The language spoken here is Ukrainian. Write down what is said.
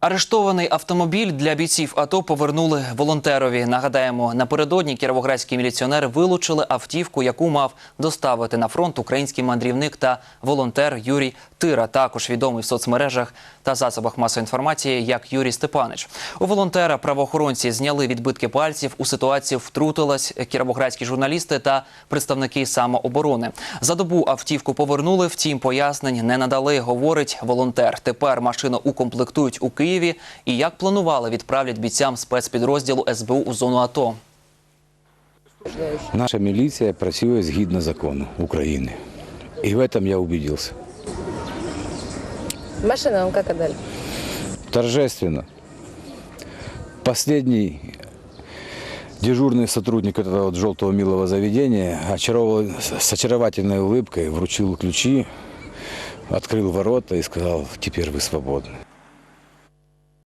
Арештований автомобіль для бійців АТО повернули волонтерові. Нагадаємо, напередодні кіровоградські міліціонери вилучили автівку, яку мав доставити на фронт український мандрівник та волонтер Юрій Тира, також відомий в соцмережах та засобах масової інформації як Юрій Степанич. У волонтера правоохоронці зняли відбитки пальців. У ситуацію втрутились кіровоградські журналісти та представники самооборони. За добу автівку повернули, втім пояснень не надали, говорить волонтер. Тепер машину укомплектують у Києві і як планували, відправлять бійцям спецпідрозділу СБУ у зону АТО. Наша міліція працює згідно закону України. І в этом я убедился. Машину вам как отдали? Торжественно. Последний дежурный сотрудник этого вот желтого милого заведения очаровал, с очаровательной улыбкой вручил ключи, открыл ворота и сказал, теперь вы свободны.